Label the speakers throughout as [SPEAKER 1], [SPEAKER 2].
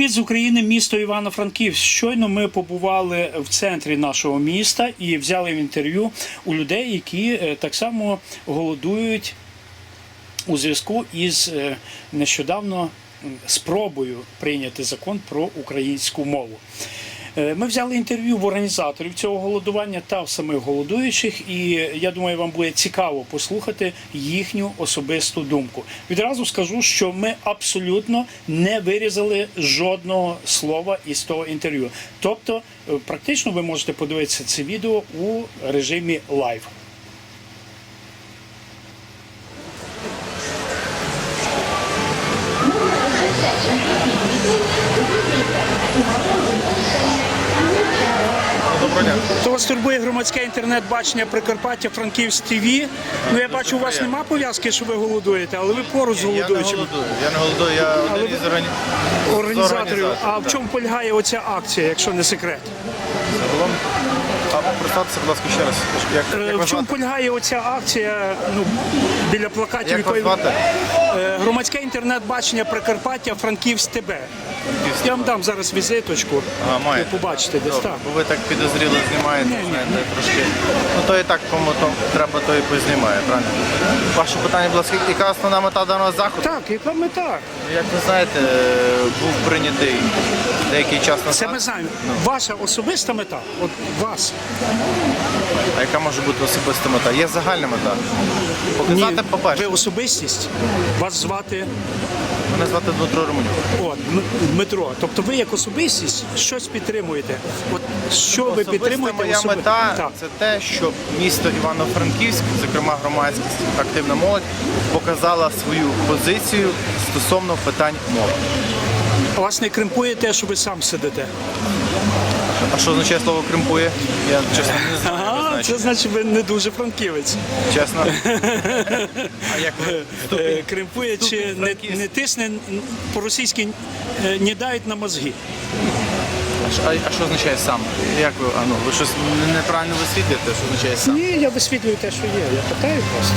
[SPEAKER 1] Привіт з України, місто Івано-Франківськ. Щойно ми побували в центрі нашого міста і взяли в інтерв'ю у людей, які е, так само голодують у зв'язку із е, нещодавно спробою прийняти закон про українську мову. Е, Ми взяли інтерв'ю в організаторів цього голодування та в самих голодуючих, і я думаю, вам буде цікаво послухати їхню особисту думку. Відразу скажу, що ми абсолютно не вирізали жодного слова із того інтерв'ю. Тобто, е, практично ви можете подивитися це відео у режимі лайв. Громадське інтернет-бачення Прикарпаття Франківськ ТВ. Ну я бачу, у вас нема пов'язки, що ви голодуєте, але ви поруч з
[SPEAKER 2] Я не
[SPEAKER 1] голодуючими
[SPEAKER 2] голодую. Я не голодую, я один із органі...
[SPEAKER 1] організаторів.
[SPEAKER 2] з
[SPEAKER 1] А в
[SPEAKER 2] да.
[SPEAKER 1] чому полягає оця акція, якщо не секрет?
[SPEAKER 2] Загалом. А представтеся, будь ласка, ще раз. Як,
[SPEAKER 1] Е,
[SPEAKER 2] як
[SPEAKER 1] В чому
[SPEAKER 2] звати?
[SPEAKER 1] полягає оця акція? Ну біля плакатів
[SPEAKER 2] Як вас
[SPEAKER 1] якої
[SPEAKER 2] звати?
[SPEAKER 1] Е, громадське інтернет-бачення Прикарпаття Франківськ ТБ. Я вам дам зараз візиточку.
[SPEAKER 2] Ага,
[SPEAKER 1] Ви
[SPEAKER 2] маєте.
[SPEAKER 1] побачите десь
[SPEAKER 2] Добре,
[SPEAKER 1] так.
[SPEAKER 2] Бо ви так підозріло знімаєте, знаєте, трошки. Ну то і так, кому то треба, то і познімає, правильно? Ваше питання було, скільки яка основна мета даного заходу?
[SPEAKER 1] Так, яка мета?
[SPEAKER 2] Як ви знаєте, е, був прийнятий деякий час назад.
[SPEAKER 1] Це ми знаємо. Ваша особиста мета, от вас.
[SPEAKER 2] А яка може бути особиста мета? Є загальна мета. Показати, по-перше,
[SPEAKER 1] ви особистість. Вас звати
[SPEAKER 2] мене звати Дмитро Романюк.
[SPEAKER 1] От, Дмитро, тобто ви як особистість щось підтримуєте. От що ви
[SPEAKER 2] Особиста
[SPEAKER 1] підтримуєте?
[SPEAKER 2] моя
[SPEAKER 1] особи-
[SPEAKER 2] мета
[SPEAKER 1] Так.
[SPEAKER 2] це те, щоб місто Івано-Франківськ, зокрема громадськість, активна молодь, показала свою позицію стосовно питань мови.
[SPEAKER 1] Вас не кримпує те, що ви сам сидите.
[SPEAKER 2] А що означає слово кримпує? Я чесно не знаю.
[SPEAKER 1] Ага, це значить ви не дуже франківець.
[SPEAKER 2] Чесно. А як ви?
[SPEAKER 1] Е, Кримпує чи не, не тисне по-російськи е, не дають на мозги.
[SPEAKER 2] А що- А що означає сам? Як ви? А ну ви щось неправильно висвітлюєте, що означає сам?
[SPEAKER 1] Ні, я висвітлюю те, що є. Я питаю просто.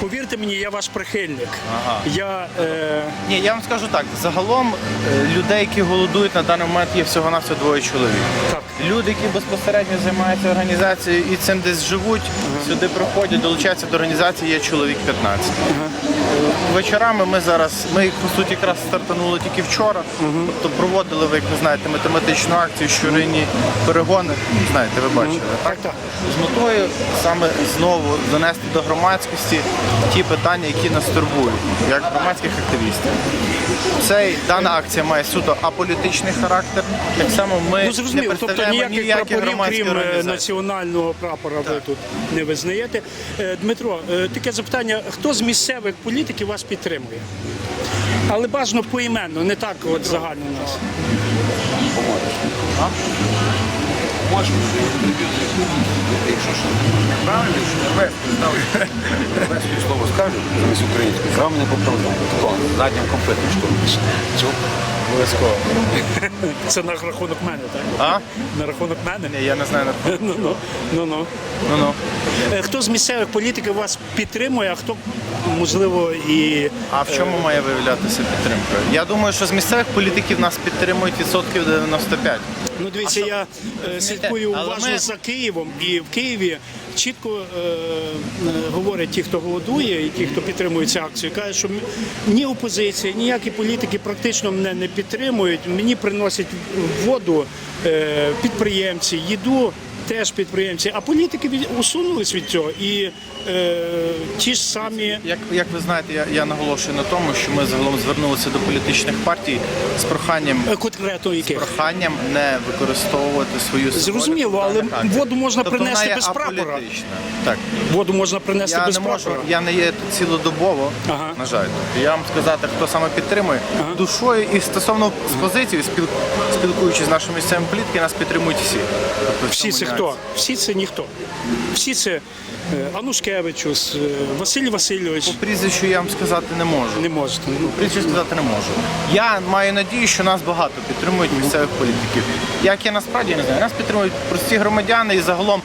[SPEAKER 1] Повірте мені, я ваш прихильник.
[SPEAKER 2] Ага.
[SPEAKER 1] Я е,
[SPEAKER 2] Ні, я вам скажу так. Загалом е, людей, які голодують на даний момент, є всього навсього двоє чоловік.
[SPEAKER 1] так.
[SPEAKER 2] Люди, які безпосередньо займаються організацією і цим десь живуть, сюди приходять, долучаються до організації, є чоловік 15. Е, Вечорами ми зараз, ми їх по суті якраз стартанули тільки вчора. Тобто проводили ви, як ви знаєте, математичну акцію, щоринні перегони. Знаєте, ви бачили.
[SPEAKER 1] Так, так.
[SPEAKER 2] З метою саме знову донести до громадськості ті питання, які нас турбують, як громадських активістів. Цей дана акція має суто аполітичний характер. Так само ми
[SPEAKER 1] Ну зрозуміло,
[SPEAKER 2] не
[SPEAKER 1] тобто
[SPEAKER 2] представляємо
[SPEAKER 1] ніяких
[SPEAKER 2] ніякі
[SPEAKER 1] прапорів, крім е, національного прапора, ви тут не визнаєте. Е, Дмитро, е, таке запитання: хто з місцевих політиків вас підтримує? Але бажано поіменно, не так от загально нас.
[SPEAKER 3] Правильно, що вести, вести слово скажу, замість українською, сам не поправляє. Заднім комплектом що?
[SPEAKER 2] Обов'язково.
[SPEAKER 1] Це на рахунок мене, так?
[SPEAKER 2] А?
[SPEAKER 1] На рахунок мене?
[SPEAKER 2] Ні, я не знаю. на-
[SPEAKER 1] Ну ну ну. Е, Хто з місцевих політиків вас підтримує, а хто можливо і
[SPEAKER 2] А в чому має виявлятися підтримка? Я думаю, що з місцевих політиків нас підтримують відсотків 95.
[SPEAKER 1] Ну, дивіться, я е, слідкую
[SPEAKER 2] але
[SPEAKER 1] уважно
[SPEAKER 2] ми-
[SPEAKER 1] за Києвом, і в Києві чітко е, е, говорять ті, хто голодує, і ті, хто підтримує цю акцію, кажуть, що ні опозиція, ніякі політики практично мене не підтримують. Мені приносять воду е, підприємці, їду. Теж підприємці, а політики від, усунулись від цього. І е, ті ж самі
[SPEAKER 2] Як, як ви знаєте, я, я наголошую на тому, що ми загалом звернулися до політичних партій з проханням
[SPEAKER 1] е, конкретно яких
[SPEAKER 2] проханням не використовувати свою
[SPEAKER 1] Зрозуміло, але воду можна
[SPEAKER 2] тобто
[SPEAKER 1] принести
[SPEAKER 2] вона є
[SPEAKER 1] без прапора.
[SPEAKER 2] Так.
[SPEAKER 1] воду можна принести
[SPEAKER 2] Я
[SPEAKER 1] без
[SPEAKER 2] не можу,
[SPEAKER 1] прапора.
[SPEAKER 2] я не є цілодобово,
[SPEAKER 1] Ага.
[SPEAKER 2] на жаль. Тобто Я вам сказати, хто саме підтримує. Душою і стосовно з позицією, спіл, спілкуючись з нашими місцевими політиками, нас підтримують всі. Тобто
[SPEAKER 1] Всі
[SPEAKER 2] цьому
[SPEAKER 1] це
[SPEAKER 2] нюансі.
[SPEAKER 1] хто? Всі це ніхто. Всі це е, Анушкевичус, е, Василь Васильович.
[SPEAKER 2] По прізвищу я вам сказати не можу.
[SPEAKER 1] Не можете. Ну,
[SPEAKER 2] Прізвище сказати не можу. Я маю надію, що нас багато підтримують місцевих політиків. Як я насправді не знаю, нас підтримують прості громадяни і загалом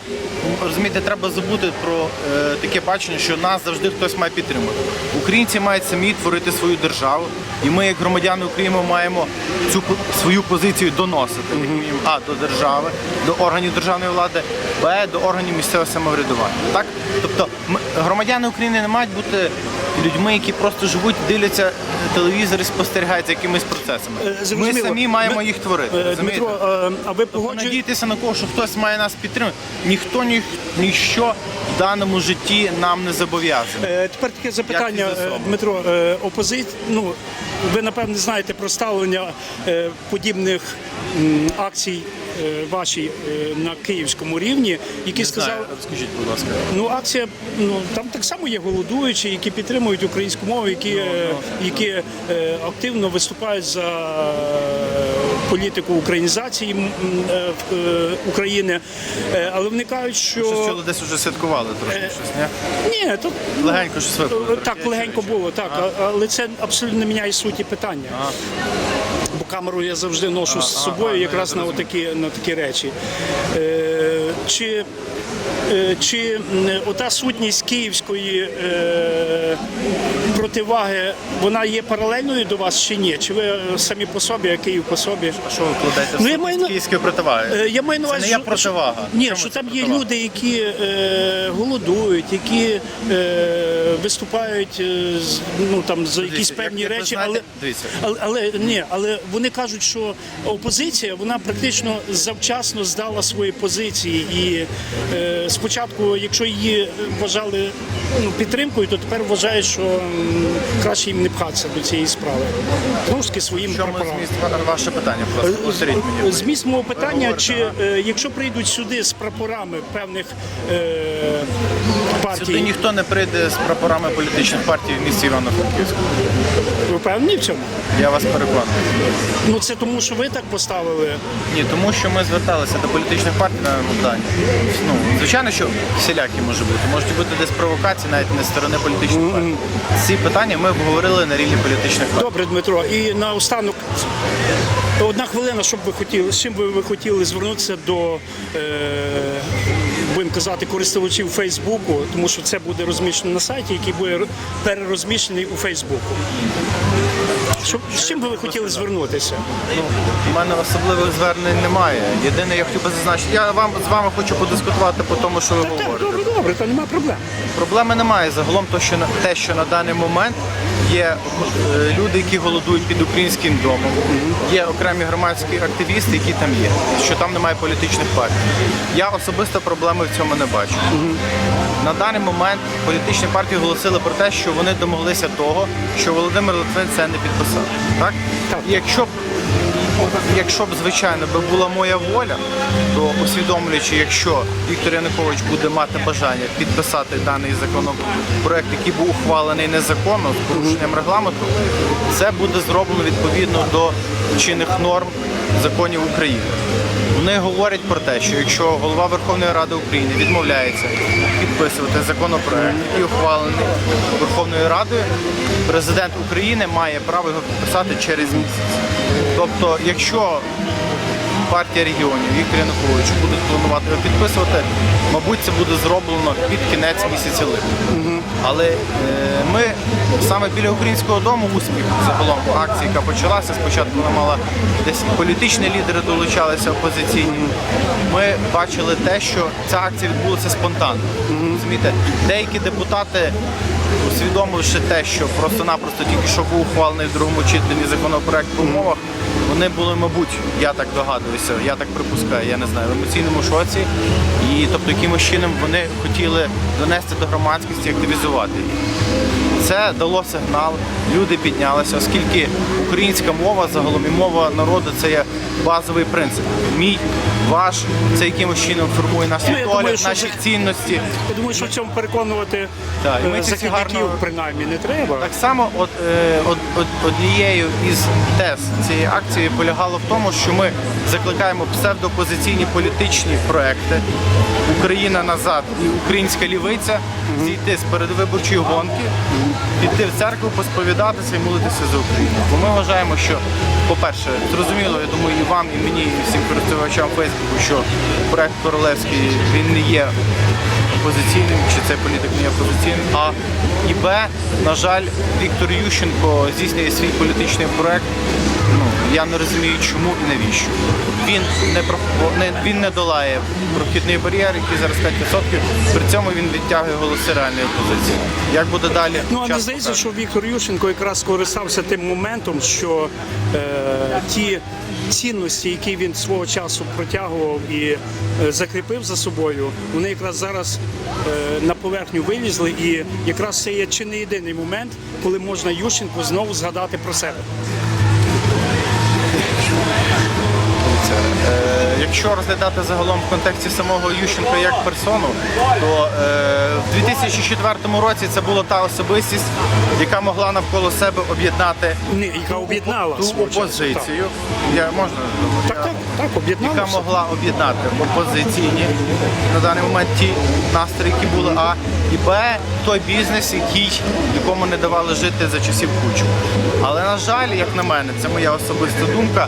[SPEAKER 2] розумієте, треба забути про е, таке бачення, що нас завжди хтось має підтримувати. Українці мають самі творити свою державу, І ми, як громадяни України, маємо цю свою позицію доносити мінімум, а до держави, до органів державної влади, б до органів місцевого самоврядування. Так, тобто громадяни України не мають бути людьми, які просто живуть, дивляться телевізор і спостерігають за якимись процесами.
[SPEAKER 1] Е,
[SPEAKER 2] Ми самі маємо
[SPEAKER 1] Ми-
[SPEAKER 2] їх творити.
[SPEAKER 1] Е. Дмитро, е, а ви
[SPEAKER 2] Тобто
[SPEAKER 1] погоджуєте?
[SPEAKER 2] надіятися на кого, що хтось має нас підтримати. Ніхто ні, ніщо в даному житті нам не зобов'язаний.
[SPEAKER 1] Е, Тепер таке запитання,
[SPEAKER 2] із
[SPEAKER 1] е. Дмитро. Опозиція, ну ви напевне знаєте про ставлення е, подібних м, акцій е, вашій е, на київському рівні, які сказали.
[SPEAKER 2] Знаю, Розкажіть, будь ласка.
[SPEAKER 1] Ну, акція, ну там так само є голодуючі, які підтримують українську мову, які, е, які е, активно виступають за е, політику українізації е, е, України. Е, але вони кажуть,
[SPEAKER 2] Щось
[SPEAKER 1] що
[SPEAKER 2] чули, десь вже святкували трошки
[SPEAKER 1] Е,
[SPEAKER 2] щось, ні?
[SPEAKER 1] ні, то
[SPEAKER 2] Легенько щось.
[SPEAKER 1] Е, Так, легенько було, так, а- але це абсолютно не міняє суті питання. Бо камеру я завжди ношу з собою якраз на такі, на такі речі. Е, чи, чи ота сутність київської е, противаги, вона є паралельною до вас чи ні? Чи ви е, самі по собі, а Київ по собі?
[SPEAKER 2] А що ви кладете
[SPEAKER 1] Ну, я маю на-
[SPEAKER 2] київської противаги?
[SPEAKER 1] Е, Я маю на
[SPEAKER 2] Це
[SPEAKER 1] увазі,
[SPEAKER 2] не є
[SPEAKER 1] що-
[SPEAKER 2] противага.
[SPEAKER 1] Ні,
[SPEAKER 2] Чому
[SPEAKER 1] що
[SPEAKER 2] це
[SPEAKER 1] там є
[SPEAKER 2] противага?
[SPEAKER 1] люди, які е, голодують, які е, виступають е, з- ну, там, за якісь
[SPEAKER 2] як-
[SPEAKER 1] певні
[SPEAKER 2] як ви
[SPEAKER 1] речі,
[SPEAKER 2] знаєте-
[SPEAKER 1] але,
[SPEAKER 2] дивіться.
[SPEAKER 1] але, але, ні, але вони кажуть, що опозиція вона практично завчасно здала свої позиції. І е, спочатку, якщо її вважали ну, підтримкою, то тепер вважають, що краще їм не пхатися до цієї справи. Знову своїм прапорам.
[SPEAKER 2] зміст ваше питання? Повторіть мені.
[SPEAKER 1] Зміст мого питання, чи е, якщо прийдуть сюди з прапорами певних е, партій,
[SPEAKER 2] Сюди ніхто не прийде з прапорами політичних партій в місті Івано-Франківську.
[SPEAKER 1] ви впевнені в цьому?
[SPEAKER 2] Я вас переконую.
[SPEAKER 1] Ну це тому, що ви так поставили.
[SPEAKER 2] Ні, тому що ми зверталися до політичних партій на питанні. Ну, звичайно, що всілякі може бути. Можуть бути десь провокації навіть не з сторони політичних партій. Ці питання ми обговорили на рівні політичних партій.
[SPEAKER 1] Добре, Дмитро. І наостанок одна хвилина, щоб ви хотіли, з чим би ви хотіли звернутися до. Е, Будемо казати користувачів Фейсбуку, тому що це буде розміщено на сайті, який буде перерозміщений у Фейсбуку. Що, з чим би ви хотіли звернутися?
[SPEAKER 2] Ну, у мене особливих звернень немає. Єдине, я хотів би зазначити, я вам з вами хочу подискутувати по тому, що ви говорите.
[SPEAKER 1] добре, добре, то нема проблем.
[SPEAKER 2] Проблеми немає. Загалом то, що на те, що на даний момент є е, люди, які голодують під українським домом, є окремі громадські активісти, які там є, що там немає політичних партій. Я особисто проблеми в цьому не бачу. На даний момент політичні партії оголосили про те, що вони домоглися того, що Володимир Литвин це не підписав. Так?
[SPEAKER 1] Так.
[SPEAKER 2] І якщо Якщо б, звичайно, би була моя воля, то усвідомлюючи, якщо Віктор Янукович буде мати бажання підписати даний законопроект, який був ухвалений незаконно з порушенням регламенту, це буде зроблено відповідно до чинних норм законів України. Вони говорять про те, що якщо голова Верховної Ради України відмовляється підписувати законопроект, який ухвалений Верховною Радою, президент України має право його підписати через місяць. Тобто, якщо партія регіонів Віктор Янукович будуть планувати його підписувати, мабуть, це буде зроблено під кінець місяця липня. Але е, ми саме біля українського дому успіх загалом акції, яка почалася. Спочатку вона мала десь політичні лідери долучалися опозиційні. Ми бачили те, що ця акція відбулася спонтанно. Розумієте, деякі депутати. Усвідомивши те, що просто-напросто тільки що був ухвалений в другому читанні законопроект по мовах, вони були, мабуть, я так догадуюся, я так припускаю, я не знаю, в емоційному шоці. І тобто якимось чином вони хотіли донести до громадськості, активізувати її. Це дало сигнал, люди піднялися, оскільки українська мова загалом і мова народу це є базовий принцип. Мій, ваш, це якимось чином формує наш
[SPEAKER 1] Ну, я думаю,
[SPEAKER 2] світогляд,
[SPEAKER 1] що
[SPEAKER 2] наші
[SPEAKER 1] це-
[SPEAKER 2] цінності.
[SPEAKER 1] Я думаю, що в цьому переконувати
[SPEAKER 2] Так, і ми
[SPEAKER 1] е,
[SPEAKER 2] ці всі
[SPEAKER 1] захисників
[SPEAKER 2] гарно-
[SPEAKER 1] принаймні не треба.
[SPEAKER 2] Так само, от, е, од, од, однією із тез цієї акції полягало в тому, що ми закликаємо псевдопозиційні політичні проекти Україна назад і Українська лівиця зійти з передвиборчої гонки, піти в церкву, посповідатися і молитися за Україну. Бо ми вважаємо, що, по-перше, зрозуміло, я думаю, і вам, і мені, і всім користувачам Фейсбуку, що проект Королевський він не є опозиційним, чи цей політик не є опозиційним. А і Б, на жаль, Віктор Ющенко здійснює свій політичний проект. Я не розумію, чому і навіщо. Він не про не він не долає прохідний бар'єр, який зараз 5%. При цьому він відтягує голоси реальної опозиції. Як буде далі?
[SPEAKER 1] Ну, а не здається, що Віктор Ющенко якраз скористався тим моментом, що е, ті цінності, які він свого часу протягував і е, закріпив за собою, вони якраз зараз е, на поверхню вилізли, і якраз це є чи не єдиний момент, коли можна Ющенку знову згадати про себе.
[SPEAKER 2] Е, Якщо розглядати загалом в контексті самого Ющенка як персону, то е, в 2004 році це була та особистість, яка могла навколо себе об'єднати
[SPEAKER 1] яка об'єднала
[SPEAKER 2] ту опозицію. Я можна
[SPEAKER 1] Так, так, так, об'єднала.
[SPEAKER 2] яка могла об'єднати опозиційні на даний момент ті настрої, які були, а і Б той бізнес, який якому не давали жити за часів Кучу. Але на жаль, як на мене, це моя особиста думка.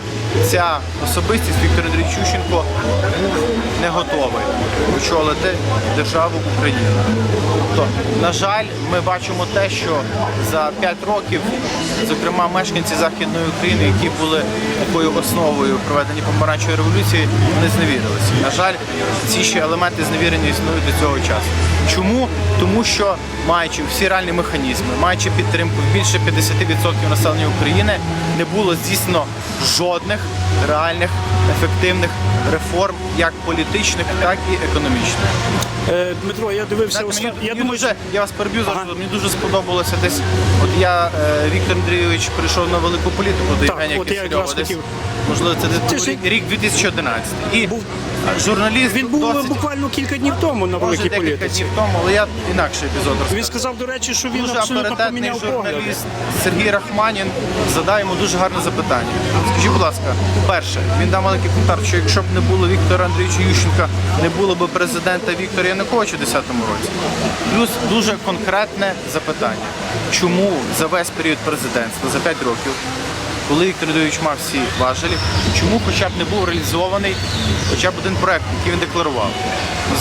[SPEAKER 2] Ця особистість Віктор Андрійович Ющенко не готовий очолити державу Україну. Тобто, на жаль, ми бачимо те, що за 5 років, зокрема, мешканці Західної України, які були такою основою проведення помаранчевої революції, вони зневірилися. На жаль, ці ще елементи зневірення існують до цього часу. Чому? Тому що маючи всі реальні механізми, маючи підтримку більше 50% населення України, не було здійснено жодних реальних ефективних реформ, як політичних, так і економічних.
[SPEAKER 1] Е, Дмитро, я дивився оста...
[SPEAKER 2] мені,
[SPEAKER 1] Я
[SPEAKER 2] мені
[SPEAKER 1] думаю,
[SPEAKER 2] дуже,
[SPEAKER 1] що
[SPEAKER 2] я вас переб'ю зараз.
[SPEAKER 1] Ага.
[SPEAKER 2] Мені дуже сподобалося десь. От я е, Віктор Андрійович прийшов на велику політику до
[SPEAKER 1] Так,
[SPEAKER 2] Євгенія
[SPEAKER 1] от я
[SPEAKER 2] Кисельова. Десь,
[SPEAKER 1] хотів.
[SPEAKER 2] можливо, це десь
[SPEAKER 1] Це
[SPEAKER 2] був
[SPEAKER 1] ж
[SPEAKER 2] рік, рік 2011. І
[SPEAKER 1] Був-
[SPEAKER 2] журналіст
[SPEAKER 1] він був
[SPEAKER 2] досить,
[SPEAKER 1] буквально кілька днів тому на великій політиці.
[SPEAKER 2] днів тому, але я інакший епізод розкажу.
[SPEAKER 1] Він сказав, до речі, що він
[SPEAKER 2] Дуже
[SPEAKER 1] абсолютно поміняв погляди.
[SPEAKER 2] Сергій Рахманін задає йому дуже гарне запитання. Скажіть, будь ласка, перше, він дав маленький коментар, що якщо б не було Віктора Андрійовича Ющенка, не було б президента Віктора Януковича у 2010 році. Плюс дуже конкретне запитання. Чому за весь період президентства, за 5 років, коли Віктор Андрійович мав всі важелі, чому хоча б не був реалізований хоча б один проект, який він декларував?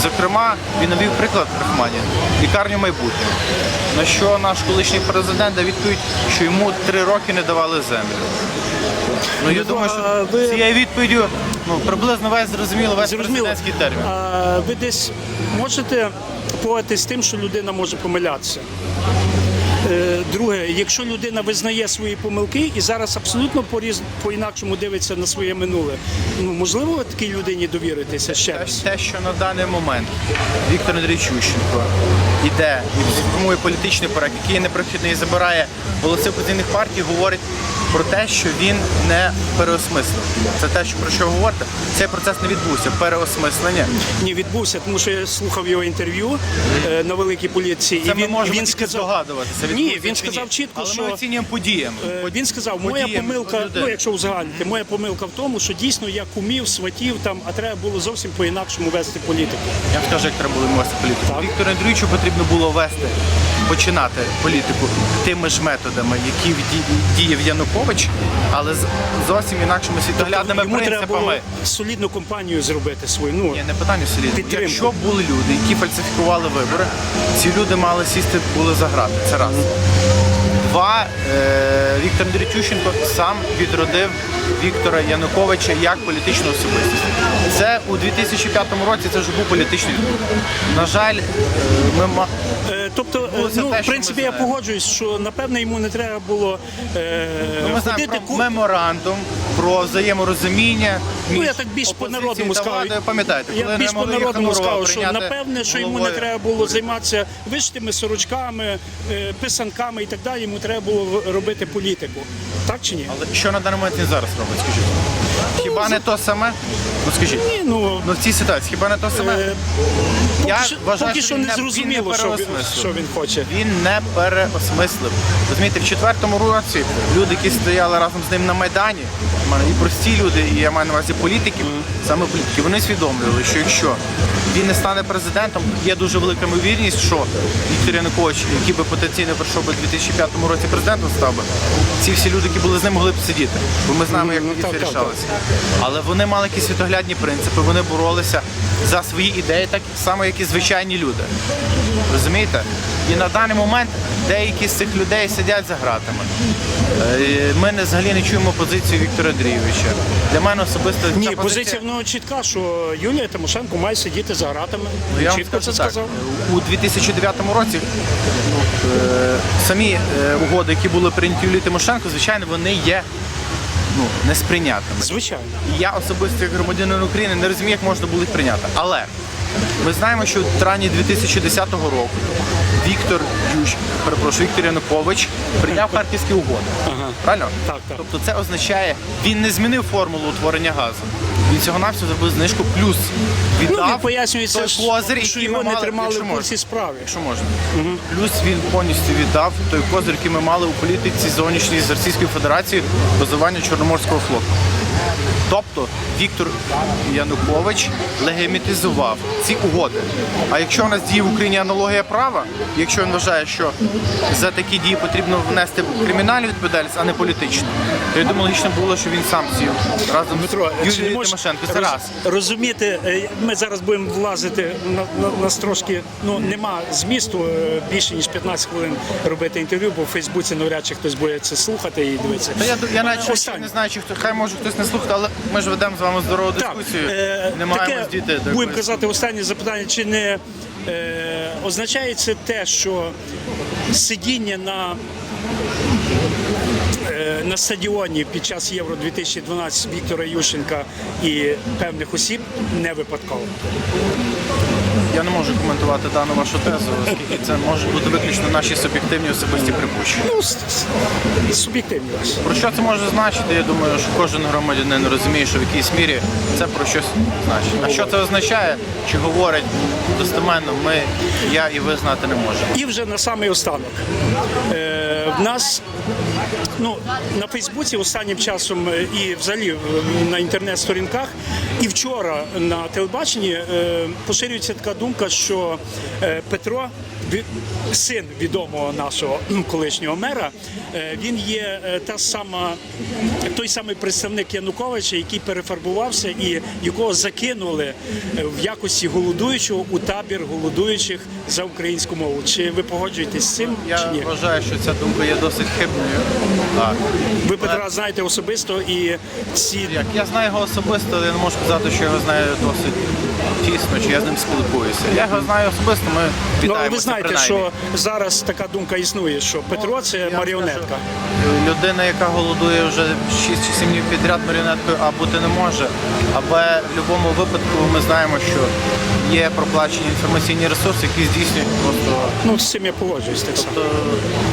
[SPEAKER 2] Зокрема, він навів приклад Рахманін лікарню майбутнього. На що наш колишній президент дав відповідь, що йому три роки не давали землю. Ну я
[SPEAKER 1] Ну,
[SPEAKER 2] думаю, що
[SPEAKER 1] ви-
[SPEAKER 2] цією відповіддю ну, приблизно весь зрозуміло весь
[SPEAKER 1] Зрозуміло.
[SPEAKER 2] президентський термін.
[SPEAKER 1] А, ви десь можете з тим, що людина може помилятися? Е, Друге, якщо людина визнає свої помилки і зараз абсолютно поріз- по-інакшому дивиться на своє минуле, ну можливо такій людині довіритися ще раз?
[SPEAKER 2] Те, що на даний момент Віктор Андрійович Ющенко іде і формує політичний проект, який є непрохідний і забирає голоси опозиційних партій, говорить про те, що він не переосмислив. Це те, що про що говорите. Цей процес не відбувся. Переосмислення.
[SPEAKER 1] Ні, відбувся, тому що я слухав його інтерв'ю е, на великій поліції,
[SPEAKER 2] Це
[SPEAKER 1] і
[SPEAKER 2] ми
[SPEAKER 1] він,
[SPEAKER 2] можемо
[SPEAKER 1] він
[SPEAKER 2] тільки
[SPEAKER 1] сказав,
[SPEAKER 2] здогадуватися.
[SPEAKER 1] Ні,
[SPEAKER 2] відбувся
[SPEAKER 1] він
[SPEAKER 2] чи
[SPEAKER 1] сказав чітко,
[SPEAKER 2] Але
[SPEAKER 1] що
[SPEAKER 2] ми оцінюємо подіями.
[SPEAKER 1] Е, Він сказав, моя
[SPEAKER 2] Подіям
[SPEAKER 1] помилка,
[SPEAKER 2] людей.
[SPEAKER 1] ну якщо узагальнити, моя помилка в тому, що дійсно я кумів, сватів там, а треба було зовсім по-інакшому вести політику.
[SPEAKER 2] Я вам скажу, як треба було вести політику. Віктору Андрійовичу потрібно було вести, починати політику тими ж методами, які діяв Янукович, але з зовсім інакшими світоглядними
[SPEAKER 1] Йому треба було солідну компанію зробити свою. Ну,
[SPEAKER 2] Ні, не питання.
[SPEAKER 1] Підтримку.
[SPEAKER 2] Якщо були люди, які фальсифікували вибори, ці люди мали сісти були за грати. Це раз. Два, е, Віктор Андрійович Ющенко сам відродив Віктора Януковича як політичну особистість. Це у 2005 році це вже був політичний. На жаль, е, ми
[SPEAKER 1] Е, Тобто, е,
[SPEAKER 2] Ну,
[SPEAKER 1] ну,
[SPEAKER 2] те,
[SPEAKER 1] в
[SPEAKER 2] що
[SPEAKER 1] принципі,
[SPEAKER 2] ми
[SPEAKER 1] я
[SPEAKER 2] знаємо.
[SPEAKER 1] погоджуюсь, що напевне йому не треба було е,
[SPEAKER 2] Ну, ми знаємо
[SPEAKER 1] ходити
[SPEAKER 2] про
[SPEAKER 1] ку-
[SPEAKER 2] меморандум, про взаєморозуміння.
[SPEAKER 1] Ну, я так більш по-народному
[SPEAKER 2] владою. Пам'ятаєте,
[SPEAKER 1] Я більш
[SPEAKER 2] могли
[SPEAKER 1] по-народному
[SPEAKER 2] Єханурова
[SPEAKER 1] скажу, що
[SPEAKER 2] прийняти
[SPEAKER 1] напевне, що йому не
[SPEAKER 2] головою.
[SPEAKER 1] треба було займатися вишитими сорочками, е, писанками і так далі. Йому треба було в- робити політику. Так чи ні?
[SPEAKER 2] Але що на даний момент він зараз робить, скажіть? Хіба не то саме? Ну скажіть.
[SPEAKER 1] Ні, ну
[SPEAKER 2] Ну в цій ситуації хіба не то саме?
[SPEAKER 1] е,
[SPEAKER 2] Я
[SPEAKER 1] що,
[SPEAKER 2] вважаю,
[SPEAKER 1] поки
[SPEAKER 2] що він
[SPEAKER 1] не зрозуміло,
[SPEAKER 2] він не
[SPEAKER 1] що, він,
[SPEAKER 2] переосмислив.
[SPEAKER 1] що він хоче.
[SPEAKER 2] Він не переосмислив. Розумієте, в четвертому році люди, які стояли разом з ним на Майдані, і прості люди, і я маю на увазі політиків, саме політики, вони усвідомлювали, що якщо він не стане президентом, є дуже велика ймовірність, що Віктор Янукович, який би потенційно прийшов би у 2005 році президентом став би, ці всі люди, які були з ним, могли б сидіти. Бо ми знаємо, як
[SPEAKER 1] Ну,
[SPEAKER 2] тоді це
[SPEAKER 1] так,
[SPEAKER 2] рішалося. Але вони мали якісь світоглядні принципи, вони боролися за свої ідеї, так само, як і звичайні люди. Розумієте? І на даний момент деякі з цих людей сидять за ґратами. Е, Ми не взагалі не чуємо позицію Віктора Андрійовича. Для мене особисто
[SPEAKER 1] Ні,
[SPEAKER 2] ця
[SPEAKER 1] позиція в чітка, що Юлія Тимошенко має сидіти за гратами.
[SPEAKER 2] Ну, я
[SPEAKER 1] Чітко це
[SPEAKER 2] скажу так,
[SPEAKER 1] сказав.
[SPEAKER 2] у 2009 році ну, е, самі е, угоди, які були прийняті Юлії Тимошенко, звичайно, вони є ну, несприйнятними.
[SPEAKER 1] Звичайно.
[SPEAKER 2] І Я особисто як громадянин України не розумію, як можна було їх прийняти. Але ми знаємо, що в травні 2010 року Віктор Ющ, перепрошую, Віктор Янукович прийняв харківські угоди. Правильно?
[SPEAKER 1] Так, так.
[SPEAKER 2] Тобто це означає, він не змінив формулу утворення газу. Він цього навсього зробив знижку плюс
[SPEAKER 1] Ну,
[SPEAKER 2] віддав
[SPEAKER 1] він пояснює це,
[SPEAKER 2] той козир,
[SPEAKER 1] що
[SPEAKER 2] який
[SPEAKER 1] його
[SPEAKER 2] ми
[SPEAKER 1] не
[SPEAKER 2] мали,
[SPEAKER 1] тримали
[SPEAKER 2] якщо
[SPEAKER 1] в
[SPEAKER 2] можна.
[SPEAKER 1] курсі справи.
[SPEAKER 2] Якщо можна. Плюс він повністю віддав той козир, який ми мали у політиці зовнішньої з Російської Федерації базування Чорноморського флоту. Тобто Віктор Янукович легімітизував ці угоди. А якщо у нас діє в Україні аналогія права, якщо він вважає, що за такі дії потрібно внести кримінальну відповідальність, а не політичну, то я думаю, логічно було, що він сам сів разом
[SPEAKER 1] Дмитро,
[SPEAKER 2] з Юлією Тимошенко. Це
[SPEAKER 1] роз-
[SPEAKER 2] раз.
[SPEAKER 1] розуміти, е, ми зараз будемо влазити на, на, нас трошки, ну нема змісту е, більше ніж 15 хвилин робити інтерв'ю, бо в Фейсбуці навряд чи хтось буде це слухати і дивитися.
[SPEAKER 2] Та я, я навіть не знаю, чи хто хай може хтось не слухати, але ми ж ведемо з вами здорову дискусію.
[SPEAKER 1] е,
[SPEAKER 2] не маємо
[SPEAKER 1] таке,
[SPEAKER 2] діти.
[SPEAKER 1] Будемо казати останнє запитання, чи не е, означає це те, що сидіння на, е, на стадіоні під час Євро 2012 Віктора Ющенка і певних осіб не випадково?
[SPEAKER 2] Я не можу коментувати дану вашу тезу, оскільки це може бути виключно наші суб'єктивні особисті припущення.
[SPEAKER 1] Ну, суб'єктивні ось.
[SPEAKER 2] Про що це може значити? Я думаю, що кожен громадянин розуміє, що в якійсь мірі це про щось значить. А що це означає, чи говорить достеменно, ми, я і ви знати не можемо.
[SPEAKER 1] І вже на самий останок. Е, в нас ну, на Фейсбуці останнім часом е, і взагалі е, на інтернет-сторінках, і вчора на телебаченні е, поширюється така думка, що е, Петро, син відомого нашого колишнього мера, е, він є е, та сама, той самий представник Януковича, який перефарбувався і якого закинули е, в якості голодуючого у табір голодуючих за українську мову. Чи ви погоджуєтесь з цим?
[SPEAKER 2] Я
[SPEAKER 1] чи ні?
[SPEAKER 2] вважаю, що ця думка є досить хибною. Так.
[SPEAKER 1] Ви Петра знаєте особисто і ці
[SPEAKER 2] Як я знаю його особисто, але я не можу сказати, що я його знаю досить тісно, чи я з ним спілкуюся. Я його знаю особисто, ми
[SPEAKER 1] ну, але ви знаєте,
[SPEAKER 2] принаймні.
[SPEAKER 1] що зараз така думка існує, що Петро це
[SPEAKER 2] Я
[SPEAKER 1] маріонетка.
[SPEAKER 2] скажу, Людина, яка голодує вже 6 чи 7 днів підряд маріонеткою, а бути не може. Але в будь-якому випадку ми знаємо, що є проплачені інформаційні ресурси, які здійснюють просто.
[SPEAKER 1] Ну з цим я погоджуюсь так само.
[SPEAKER 2] То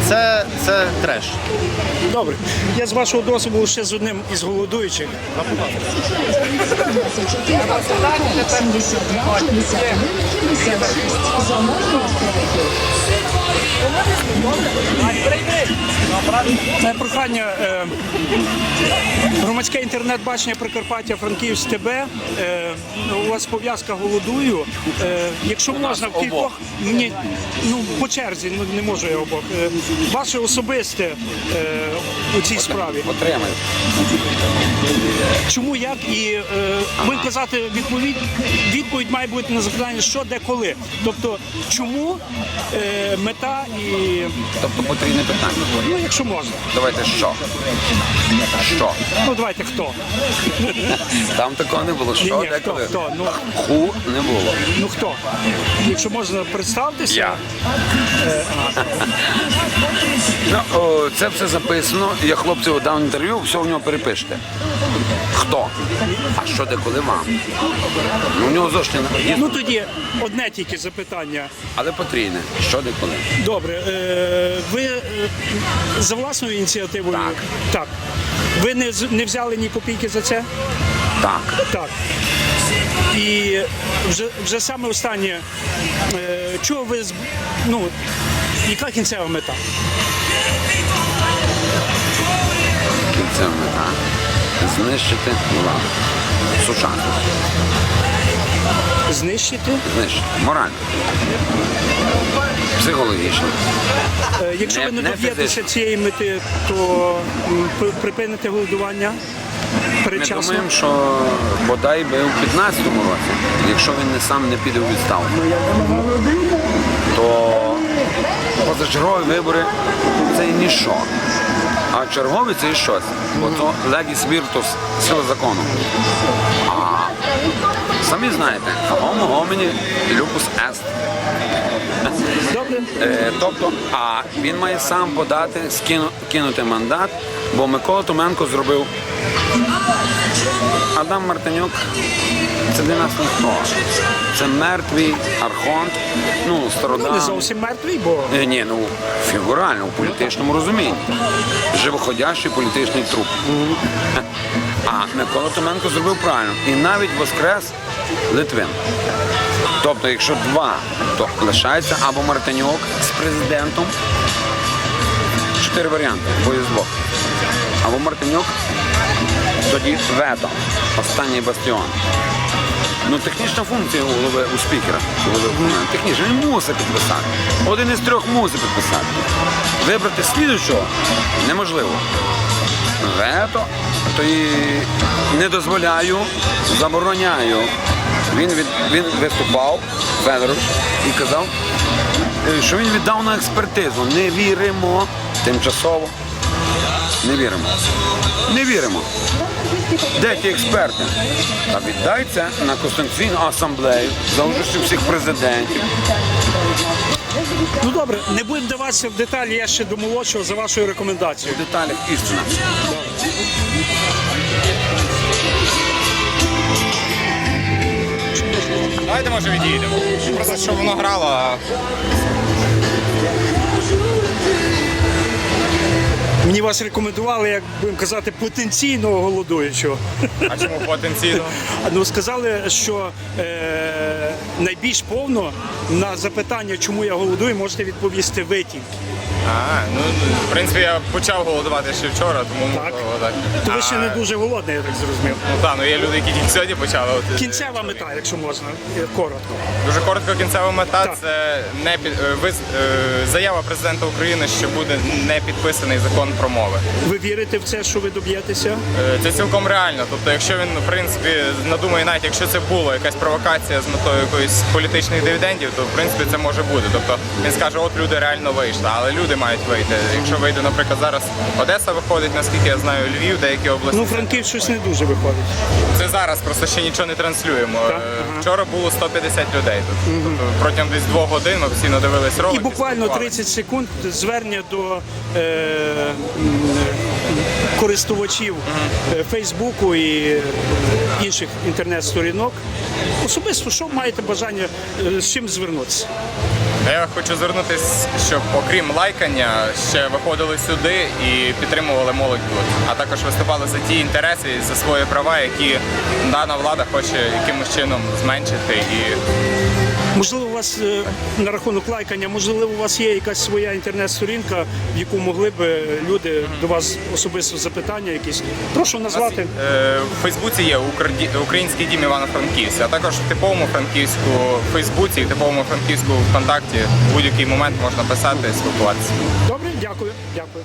[SPEAKER 2] це, це треш.
[SPEAKER 1] Добре, я з вашого дозволу ще з одним із голодуючих.
[SPEAKER 4] 72, 51, 56. Замовлення
[SPEAKER 1] Це прохання е, громадське інтернет-бачення Прикарпаття Франківськ ТБ. Е, у вас пов'язка голодую. Е, якщо можна в кількох ні, ну по черзі, ну не можу я обох. Ваше особисте у цій справі.
[SPEAKER 3] Отримай.
[SPEAKER 1] Чому як і будемо казати відповідь. Відповідь має бути на запитання, що де коли. Тобто, чому мета і
[SPEAKER 3] Тобто потрібне питання.
[SPEAKER 1] ну, якщо можна.
[SPEAKER 3] Давайте що? Що?
[SPEAKER 1] Ну давайте хто?
[SPEAKER 3] Там такого не було. Що?
[SPEAKER 1] Ні-ні,
[SPEAKER 3] Де
[SPEAKER 1] хто,
[SPEAKER 3] коли?
[SPEAKER 1] хто? Ну.
[SPEAKER 3] Ху не було.
[SPEAKER 1] Ну хто? Якщо можна представтеся.
[SPEAKER 3] Я. Ну, о, це все записано. Я хлопцю дав інтерв'ю, все в нього перепишете. Хто? А що де коли вам? Ну, у нього зошти є,
[SPEAKER 1] Ну тоді одне тільки запитання.
[SPEAKER 3] але потрібне. Що де коли?
[SPEAKER 1] Добре, е, ви е, за власною ініціативою
[SPEAKER 3] Так.
[SPEAKER 1] так. Ви не, не взяли ні копійки за це?
[SPEAKER 3] Так.
[SPEAKER 1] Так. І вже, вже саме останнє, е, чого ви ну, яка кінцева мета?
[SPEAKER 3] Кінцева мета. Знищити владу. Сучасність.
[SPEAKER 1] Знищити?
[SPEAKER 3] Знищити. Морально. Психологічно.
[SPEAKER 1] Е, Якщо
[SPEAKER 3] Не-
[SPEAKER 1] ви не
[SPEAKER 3] не
[SPEAKER 1] доб'єтеся
[SPEAKER 3] фізично.
[SPEAKER 1] цієї мети, то м, припините голодування, передчасно?
[SPEAKER 3] думаємо, що бодай би у 15-му році, якщо він не сам не піде у відставку, то позачергові вибори це ніщо. А черговий це і щось. Бо то легіс віртус, сила закону. А самі знаєте, homini lupus est.
[SPEAKER 1] Добре.
[SPEAKER 3] Е, тобто, а він має сам подати, кинути мандат, бо Микола Томенко зробив. Адам Мартинюк це для нас ніхто. Це мертвий архонт, ну,
[SPEAKER 1] Ну, не зовсім мертвий, бо
[SPEAKER 3] Е, Ні, ну фігурально, у політичному розумінні. Живоходящий політичний труп. А Микола Томенко зробив правильно. І навіть воскрес Литвин. Тобто, якщо два, то лишається або Мартинюк з президентом. Чотири варіанти, бо є з двох. Або Мартинюк, тоді вето, останній бастіон. Ну, технічна функція голови у спікера. Технічна, він мусить підписати. Один із трьох мусить підписати. Вибрати слідуючого неможливо. Вето, то і не дозволяю, забороняю. Він, від, він виступав, Федорович, і казав, е, що він віддав на експертизу. Не віримо тимчасово. Не віримо. Не віримо. Де ті експерти? Та віддай це на Конституційну асамблею за участю всіх президентів.
[SPEAKER 1] ну добре, не будемо даватися в деталі. Я ще до молодшого за вашою рекомендацією.
[SPEAKER 3] В деталях істина.
[SPEAKER 5] Давайте може відійдемо. Просто щоб воно грало.
[SPEAKER 1] Мені вас рекомендували, як будемо казати, потенційного голодуючого.
[SPEAKER 5] А чому потенційно?
[SPEAKER 1] Ну сказали, що е, найбільш повно на запитання, чому я голодую, можете відповісти ви тільки.
[SPEAKER 5] А, ну в принципі я почав голодувати ще вчора, тому
[SPEAKER 1] Так.
[SPEAKER 5] можливо так.
[SPEAKER 1] То ви ще
[SPEAKER 5] А,
[SPEAKER 1] не дуже голодний, я так зрозумів.
[SPEAKER 5] Ну так, ну є люди, які тільки сьогодні почали. От,
[SPEAKER 1] Кінцева
[SPEAKER 5] чоловік.
[SPEAKER 1] мета, якщо можна, е, коротко.
[SPEAKER 5] Дуже коротко кінцева мета
[SPEAKER 1] Так.
[SPEAKER 5] це не під е, виз- е, заява президента України, що буде не підписаний закон про мови.
[SPEAKER 1] Ви вірите в це, що ви доб'єтеся?
[SPEAKER 5] Е, Це цілком реально. Тобто, якщо він в принципі надумає, навіть якщо це була якась провокація з метою якоїсь політичних дивідендів, то в принципі це може бути. Тобто він скаже, от люди реально вийшли, але люди мають вийти. Якщо вийде, наприклад, зараз Одеса виходить, наскільки я знаю, Львів, деякі області.
[SPEAKER 1] Ну, Франків щось не дуже виходить.
[SPEAKER 5] Це зараз просто ще нічого не транслюємо.
[SPEAKER 1] Так,
[SPEAKER 5] Е,
[SPEAKER 1] ага.
[SPEAKER 5] Вчора було 150 людей тут. Тобто протягом десь двох годин ми постійно дивились ролики.
[SPEAKER 1] І буквально 30 секунд звернення до е, користувачів е, Фейсбуку і е, інших інтернет-сторінок. Особисто, що маєте бажання з чим звернутися?
[SPEAKER 5] Я хочу звернутися, щоб окрім лайкання ще виходили сюди і підтримували молодь тут, а також виступали за ті інтереси, і за свої права, які дана влада хоче якимось чином зменшити. І
[SPEAKER 1] Можливо, у вас е, на рахунок лайкання, можливо, у вас є якась своя інтернет-сторінка, в яку могли б люди до вас особисто запитання якісь. Прошу назвати.
[SPEAKER 5] Е, в Фейсбуці є «Укрді- Український дім Івано-Франківська, а також в типовому франківську Фейсбуці і в типовому франківську ВКонтакті в будь-який момент можна писати спілкуватися.
[SPEAKER 1] Добре, дякую. Дякую.